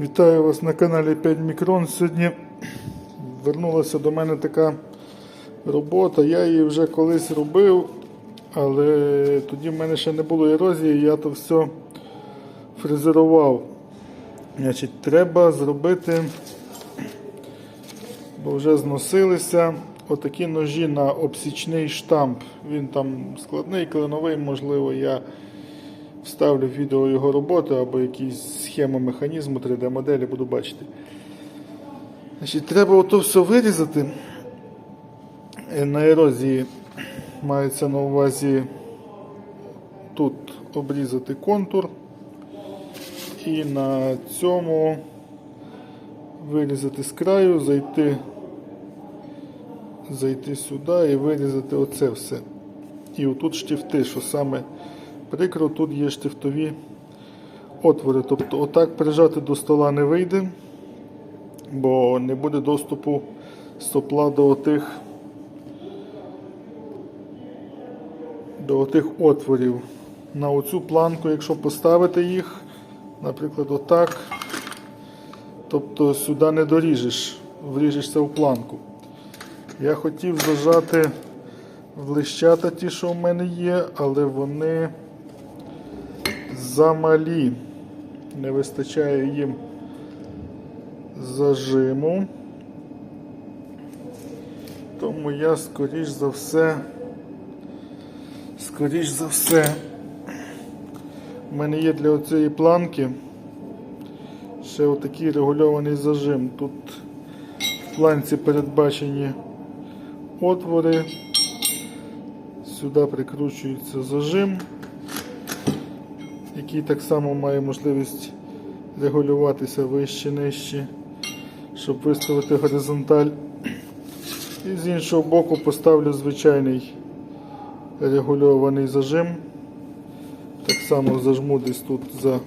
Вітаю вас на каналі 5 Мікрон. Сьогодні вернулася до мене така робота. Я її вже колись робив, але тоді в мене ще не було ерозії, я то все фрезерував. Значить, треба зробити, бо вже зносилися отакі ножі на обсічний штамп. Він там складний, клиновий, можливо, я вставлю відео його роботи або якісь схему механізму 3D-моделі, буду бачити. Значить, Треба ото все вирізати. Е, На ерозії мається на увазі тут обрізати контур. І на цьому вирізати з краю, зайти, зайти сюди і вирізати оце все. І отут штифти, що саме прикро, тут є штифтові отвори. Тобто отак прижати до стола не вийде, бо не буде доступу стопла до отих, до отих отворів. На оцю планку, якщо поставити їх, наприклад, отак, тобто сюди не доріжеш, вріжешся в планку. Я хотів зажати в лищата ті, що в мене є, але вони замалі. Не вистачає їм зажиму. Тому я скоріш за все, скоріш за все, в мене є для оцієї планки ще отакий регульований зажим. Тут в планці передбачені отвори. Сюди прикручується зажим, який так само має можливість регулюватися вище нижче, щоб виставити горизонталь. І з іншого боку поставлю звичайний регульований зажим. Так само зажму десь тут за,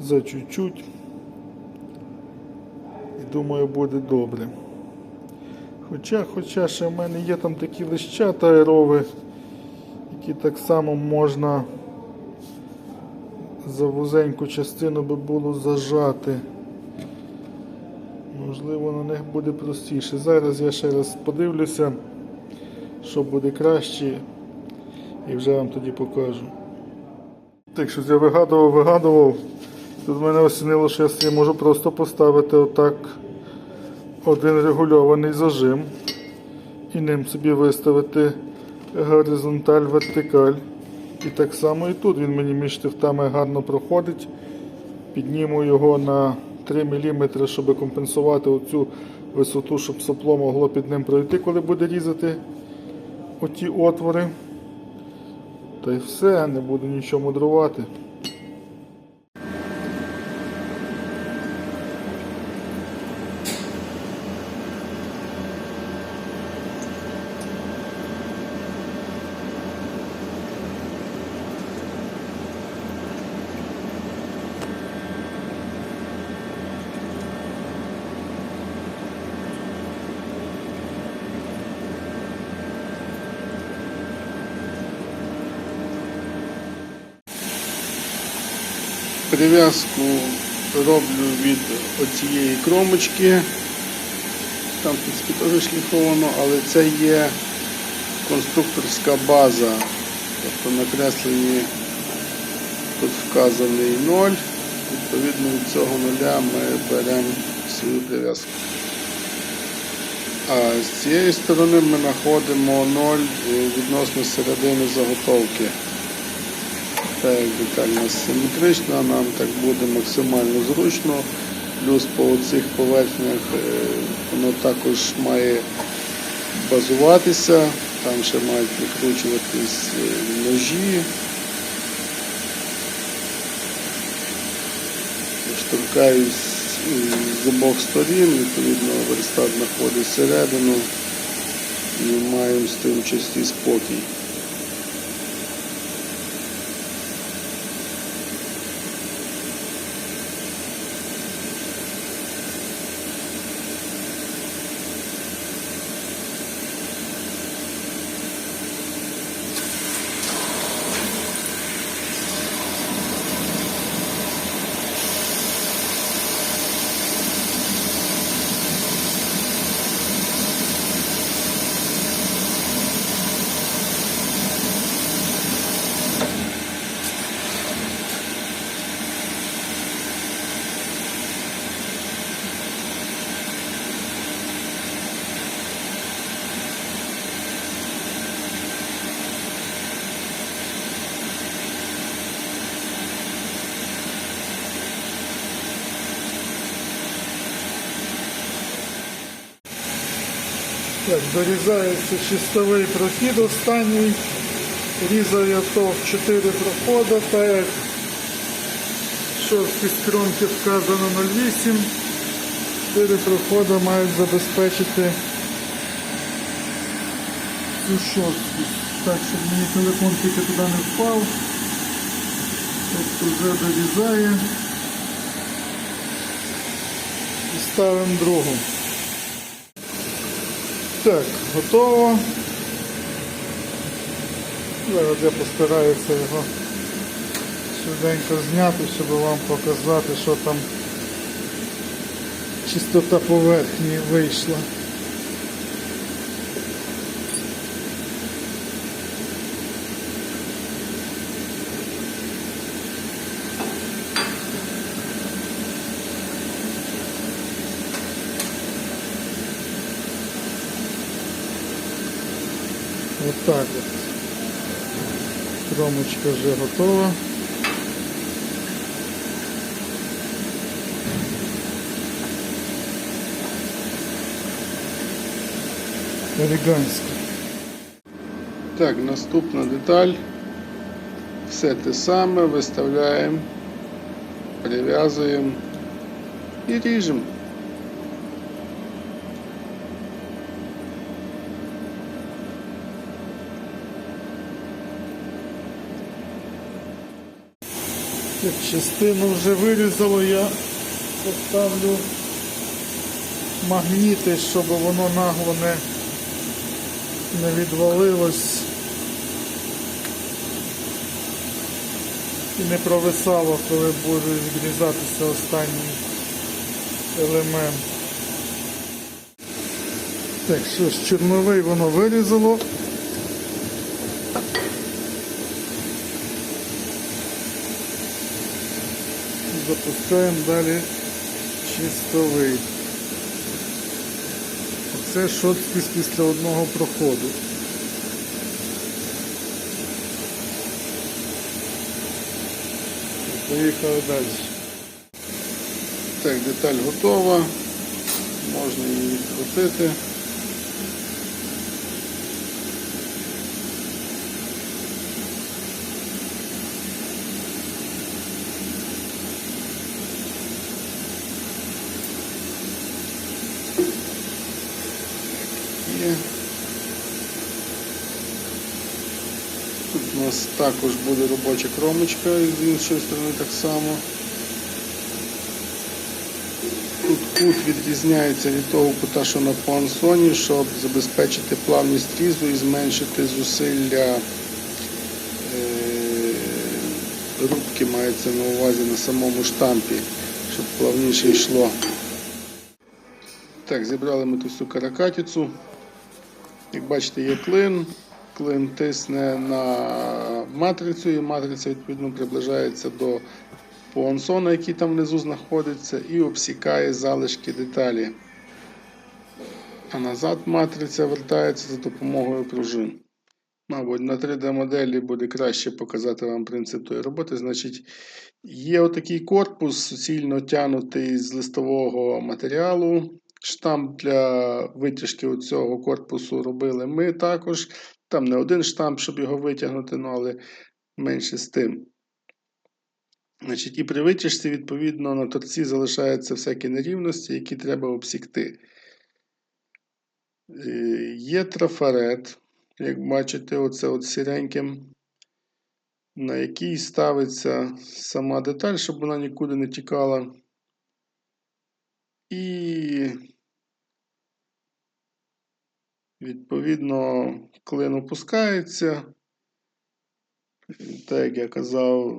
за чуть-чуть. І думаю, буде добре. Хоча, хоча ще в мене є там такі лищата аерови, які так само можна за вузеньку частину би було зажати. Можливо, на них буде простіше. Зараз я ще раз подивлюся, що буде краще, і вже вам тоді покажу. Так що я вигадував, вигадував. Тут мене осінило, що я можу просто поставити отак один регульований зажим і ним собі виставити горизонталь, вертикаль. І так само і тут він мені між штифтами гарно проходить. Підніму його на 3 мм, щоб компенсувати оцю висоту, щоб сопло могло під ним пройти, коли буде різати оті отвори. Та й все, не буду нічого мудрувати. Прив'язку роблю від оцієї кромочки. Там в принципі теж шліфовано, але це є конструкторська база. Тобто на кресленні тут вказаний 0. Відповідно від цього нуля ми беремо свою прив'язку. А з цієї сторони ми знаходимо 0 відносно середини заготовки. Так як деталь у симетрична, нам так буде максимально зручно. Плюс по цих поверхнях е, воно також має базуватися, там ще мають прикручуватись е, ножі. Штовхаюсь з обох сторін, відповідно верстат знаходить всередину і маємо з тим чистий спокій. Так, дорізається чистовий прохід останній. Різав я то в 4 проходи, так як шорсткість кромки вказано 0,8. 4 проходи мають забезпечити цю шорсткість. Так, щоб мені телефон тільки туди не впав. Тобто вже дорізає. І ставимо другу. Так, готово. Зараз я постараюся його швиденько зняти, щоб вам показати, що там чистота поверхні вийшла. Отак от. Кромочка вже готова. Елегантсько. Так, наступна деталь. Все те саме виставляємо, прив'язуємо і ріжемо. Так, частину вже вирізало, я поставлю магніти, щоб воно нагло не, не відвалилось і не провисало, коли буде відрізатися останній елемент. Так, що ж, чорновий воно вирізало. Запускаємо далі чистовий. Оце шоткість після одного проходу. Поїхали далі. Так, деталь готова. Можна її відкрутити. Є. Тут у нас також буде робоча кромочка з іншої сторони так само. Тут кут відрізняється від того кута, що на пансоні, щоб забезпечити плавність різу і зменшити зусилля е, рубки мається на увазі на самому штампі, щоб плавніше йшло. Так, зібрали ми ту всю каракатицю. Як бачите, є клин. Клин тисне на матрицю, і матриця відповідно приближається до пуансона, який там внизу знаходиться, і обсікає залишки деталі. А назад матриця вертається за допомогою пружин. Мабуть, на 3D-моделі буде краще показати вам принцип тої роботи. Значить, є отакий корпус, суцільно тянутий з листового матеріалу. Штамп для витяжки цього корпусу робили ми також. Там не один штамп, щоб його витягнути, ну, але менше з тим. Значить, І при витяжці, відповідно, на торці залишаються всякі нерівності, які треба обсікти. Е, Є трафарет, як бачите, оце от сіреньким, на який ставиться сама деталь, щоб вона нікуди не тікала. І Відповідно, клин опускається. Так як я казав,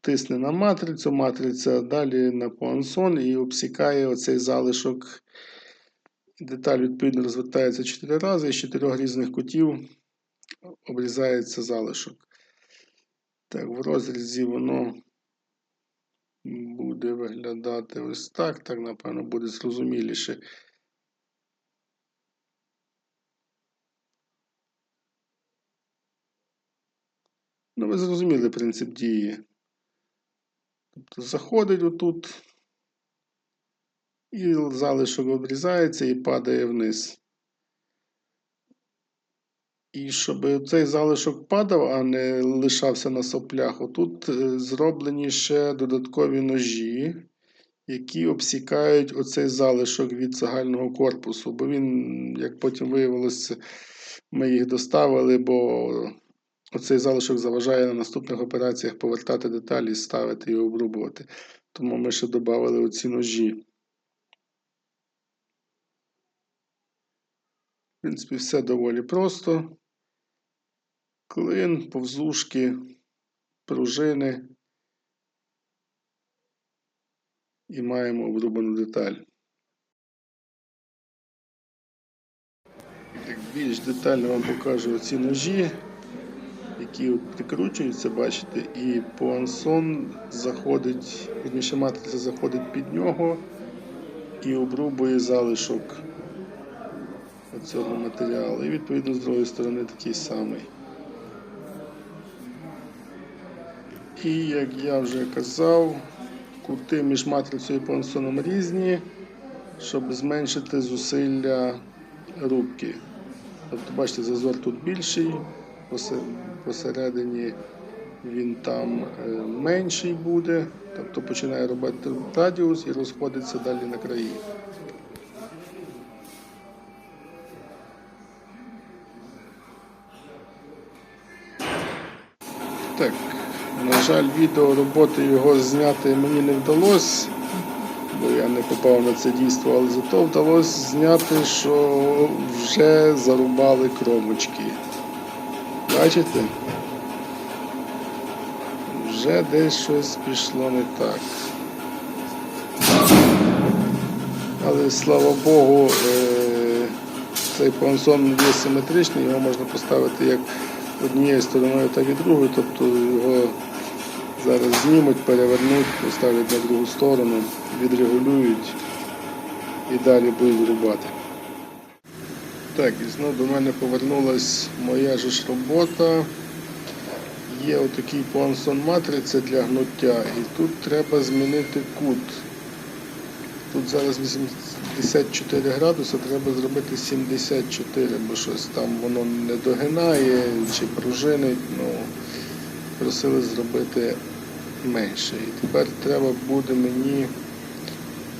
тисне на матрицю, матриця далі на пуансон і обсікає оцей залишок. Деталь, відповідно, розвертається 4 рази, і з 4 різних кутів обрізається залишок. Так, в розрізі воно буде виглядати ось так. Так, напевно, буде зрозуміліше. Ну, ви зрозуміли принцип дії. Тобто заходить отут, і залишок обрізається і падає вниз. І щоб цей залишок падав, а не лишався на соплях, отут е, зроблені ще додаткові ножі, які обсікають оцей залишок від загального корпусу. Бо він, як потім виявилося, ми їх доставили, бо оцей залишок заважає на наступних операціях повертати деталі, ставити і обрубувати. Тому ми ще додали оці ножі. В принципі, все доволі просто. Клин, повзушки, пружини. І маємо обрубану деталь. Більш детально вам покажу ці ножі, які прикручуються, бачите, і пуансон заходить, вірніше матриця заходить під нього і обрубує залишок цього матеріалу. І відповідно з другої сторони такий самий. І як я вже казав, кути між матрицею і понсоном різні, щоб зменшити зусилля рубки. Тобто, бачите, зазор тут більший, посередині він там е, менший буде, тобто починає робити радіус і розходиться далі на краї. Так, на жаль, відео роботи його зняти мені не вдалося, бо я не попав на це дійство, але зато вдалося зняти, що вже зарубали кромочки. Бачите? Вже десь щось пішло не так. Але слава Богу, е, цей понсон є симетричний, його можна поставити як однією стороною, так і другою, тобто його зараз знімуть, перевернуть, поставлять на другу сторону, відрегулюють і далі будуть рубати. Так, і знову до мене повернулась моя ж робота. Є отакий понсон матриця для гнуття і тут треба змінити кут. Тут зараз 84 градуси, треба зробити 74, бо щось там воно не догинає чи пружинить. Ну, просили зробити менше. І тепер треба буде мені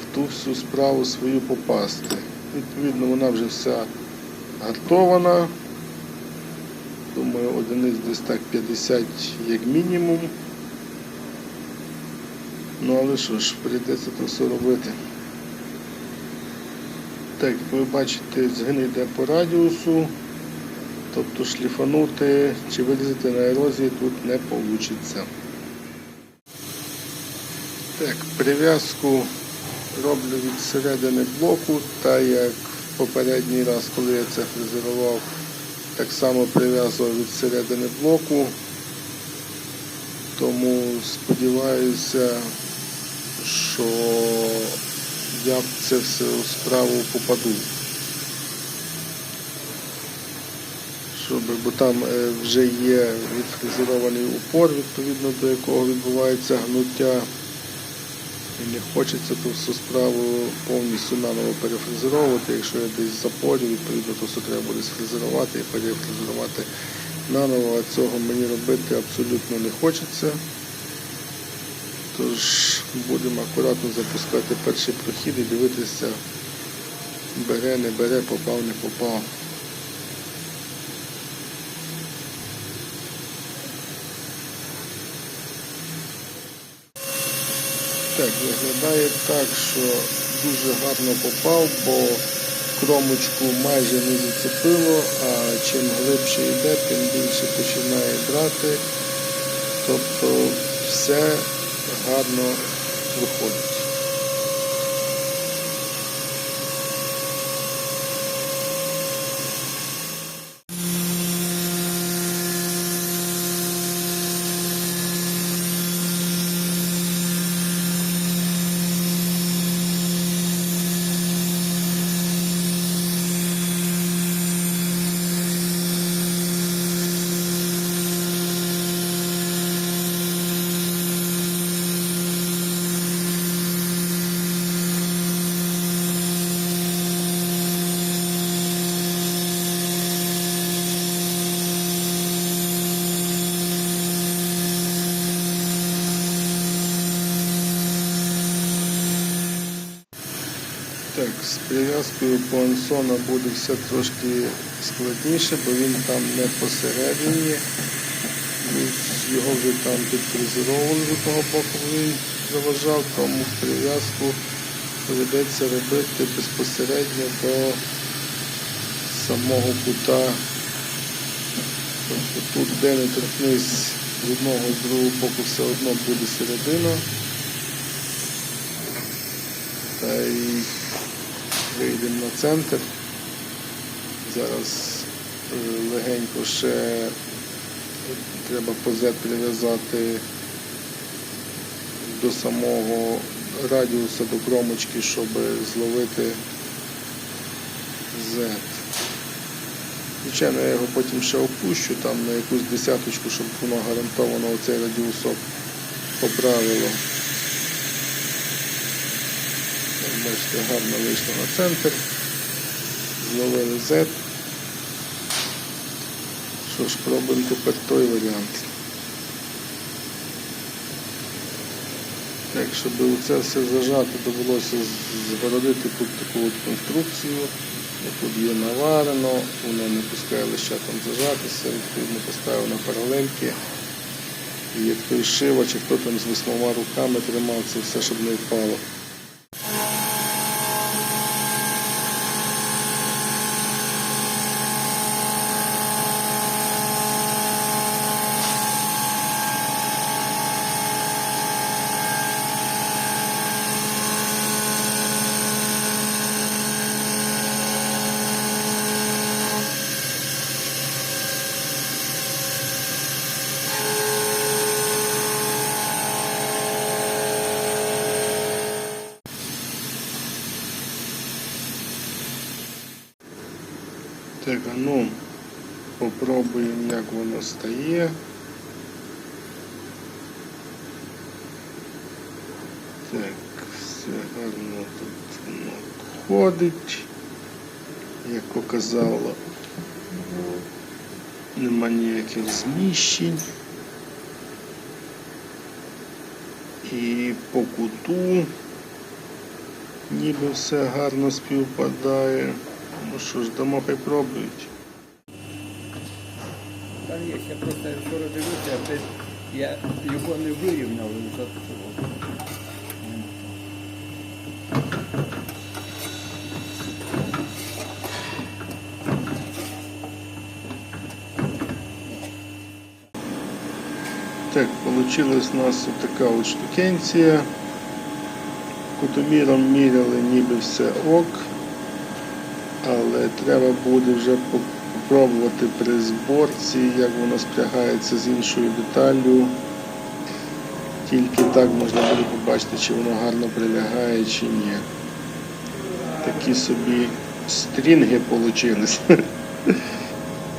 в ту всю справу свою попасти. Відповідно, вона вже вся готована. Думаю, одиниць десь так 50 як мінімум. Ну але що ж, прийдеться це все робити. Так, ви бачите, згин по радіусу, тобто шліфанути чи вирізати на ерозії тут не вийде. Так, прив'язку роблю від середини блоку, та як попередній раз, коли я це фрезерував, так само прив'язував від середини блоку, тому сподіваюся, що я в це все у справу попаду. Бо там е, вже є відфрезерований упор, відповідно до якого відбувається гнуття. І не хочеться ту всю справу повністю наново перефрезеровувати. Якщо я десь запорю, відповідно то все треба буде сфрезерувати і перефрезерувати наново, а цього мені робити абсолютно не хочеться. Тож будемо акуратно запускати перший прохід і дивитися, бере, не бере, попав, не попав. Так, виглядає так, що дуже гарно попав, бо кромочку майже не зацепило, а чим глибше йде, тим більше починає брати. Тобто все гарно виходить. З прив'язкою по Ансона буде все трошки складніше, бо він там не посередині. Його вже там підфрезеровували з одного боку, він заважав, тому прив'язку доведеться робити безпосередньо до самого кута. Тобто тут, де не торкнись з одного з другого боку, все одно буде середина. Та й вийдемо на центр. Зараз е, легенько ще треба позет прив'язати до самого радіуса до кромочки, щоб зловити Z. Звичайно, я його потім ще опущу там на якусь десяточку, щоб воно гарантовано оцей радіусок поправило. Як Бачите, гарно вийшло на центр. Зловили Z. Що ж, пробуємо тепер той варіант. Так, щоб це все зажати, довелося згородити тут таку от конструкцію. Тут є наварено, воно не пускає лише там зажатися, відповідно поставив на паралельки. І як той шивач, хто там з восьмома руками тримав це все, щоб не впало. Так, ну, попробуємо, як воно стає. Так, все гарно тут воно ходить. Як показало, нема ніяких зміщень. І по куту ніби все гарно співпадає. Що ж, дамо хай пробують. Там є, я просто вчора дивився, а це я його не вирівняв за. Так, получилась у нас така от штукенція. Кутоміром міряли ніби все ок, треба буде вже попробувати при зборці, як воно спрягається з іншою деталлю. Тільки так можна буде побачити, чи воно гарно прилягає, чи ні. Такі собі стрінги вийшли.